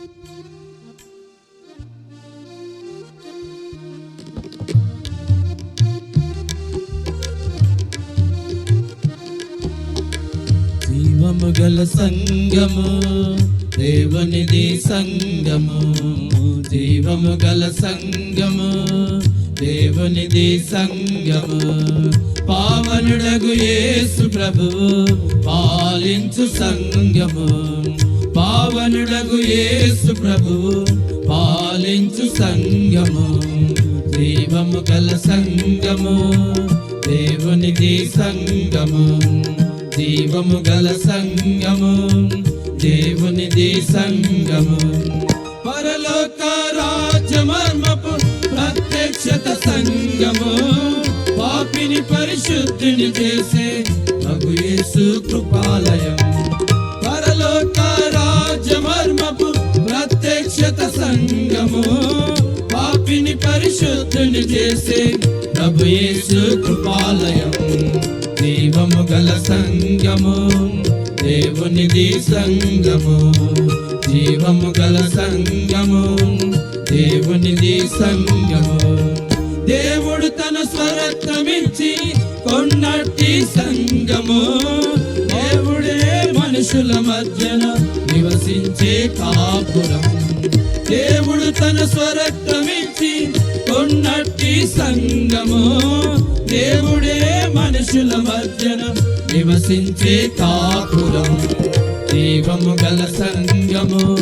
జీవము గల సంగము దేవునిది సంగము. జీవము గల సంగము దేవునిది సంగము. పావనుడగు యేసు ప్రభు పాలించు సంగము. పావనుడగు యేసు ప్రభు పాలించు సంగము జీవము గల సంగము దేవునిది సంగము జీవము గల సంగము దేవునిది సంగము. పరలోక రాజ్యమర్మపు ప్రత్యక్షత సంగము పాపిని పరిశుద్ధిని చేసే శత సంగము పాపిని పరిశుద్ధుని చేసే ప్రభు కృపాలయం. జీవము గల సంగము దేవునిది సంగము జీవము గల సంగము దేవునిది సంగము దేవుడు తన స్వరత్వమిచ్చి కొన్నట్టి సంగము మనుషుల మధ్యన నివసించే కాపురం. దేవుడు తన స్వరక్తమిచ్చి కొన్నట్టి సంగము. దేవుడే మనుషుల మధ్యన నివసించే కాపురం. జీవము గల సంగము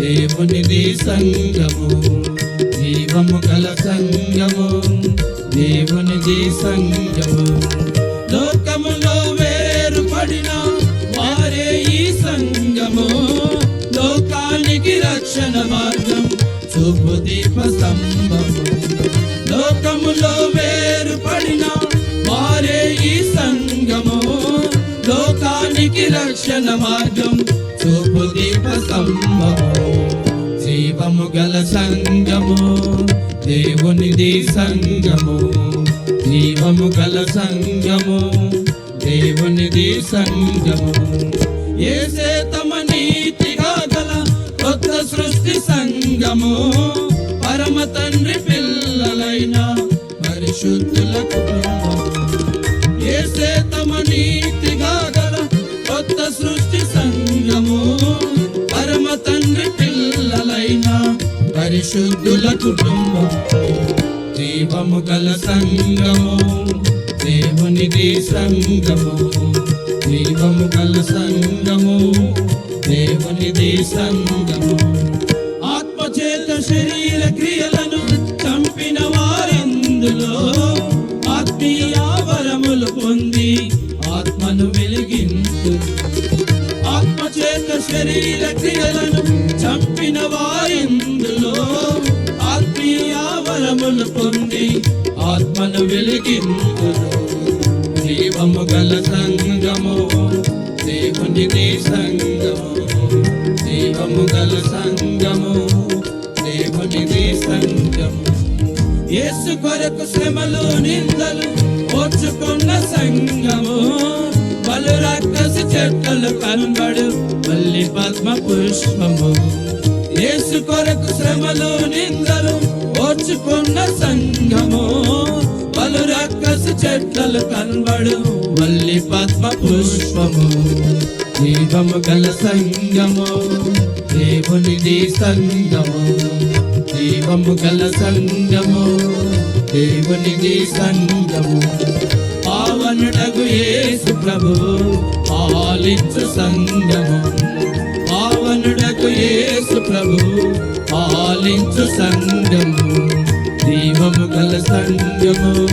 దేవునిది సంగము. జీవము గల సంగము దేవునిది సంగము. రక్షణ మార్గం చూపు దీప స్తంభము లోకములో వేరుపడిన వారే ఈ సంగము. లోకానికి రక్షణ మార్గం చూపు దీప స్తంభము జీవము గల సంగము దేవునిది సంగము. జీవము గల సంగము దేవునిది సంగము. ఏ చేత కొత్త సృష్టి సంగము. పరమ తండ్రి పిల్లలైన పరిశుద్ధుల కుటుంబము. ఏసే తమ నీతిగా గల కొత్త సృష్టి సంగము. పరమ తండ్రి పిల్లలైన పరిశుద్ధుల కుటుంబం జీవము గల సంగము దేవునిది సంగము. జీవము గల సంగము. దేవునిది సంగము. ఆత్మచేత శరీర క్రియలను చంపిన వారెందులో? ఆత్మీయ వరములు పొంది ఆత్మను వెలిగించు. ఆత్మచేత శరీర క్రియలను చంపిన వారెందులో? ఆత్మీయ వరములు పొంది ఆత్మను వెలిగించు. జీవము గల సంగము దేవునిది సంగము. జీవము గల సంగము దేవునిది సంగము యేసు కొరకు శ్రమలు నిందలు ఓర్చుకున్న సంగము. పలు రాక్షసి చెట్టలు కనబడు మల్లి పద్మ పుష్పము. యేసు కొరకు శ్రమలు నిందలు ఓర్చుకున్న సంగము. పలు రాక్షసి చెట్లలు కనబడు మల్లి పద్మ పుష్పము. జీవము గల సంగము దేవునిది సంగము. జీవము గల సంగము దేవునిది సంగము. పావనుడగు యేసు ప్రభు పాలించు సంగము. పావనుడగు యేసు ప్రభు పాలించు సంగము. జీవము గల సంగము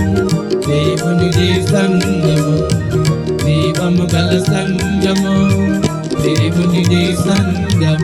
దేవునిది సంగము. జీవము గల సంగము. തിരുമുനി സന്ധ്യം